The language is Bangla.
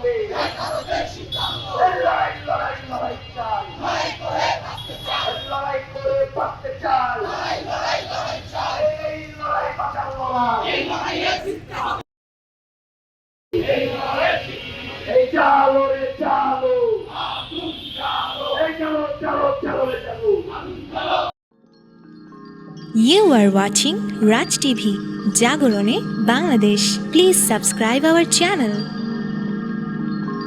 হবে লড়াই লড়াই লড়াই চাই লড়াই করে বাঁচতে চাই এই লড়াই বাঁচার লড়াই এই চালো রে চালো এই চালো চালো চালো রে চালো You are watching Raj TV, Jagorone, Bangladesh. Please subscribe our channel.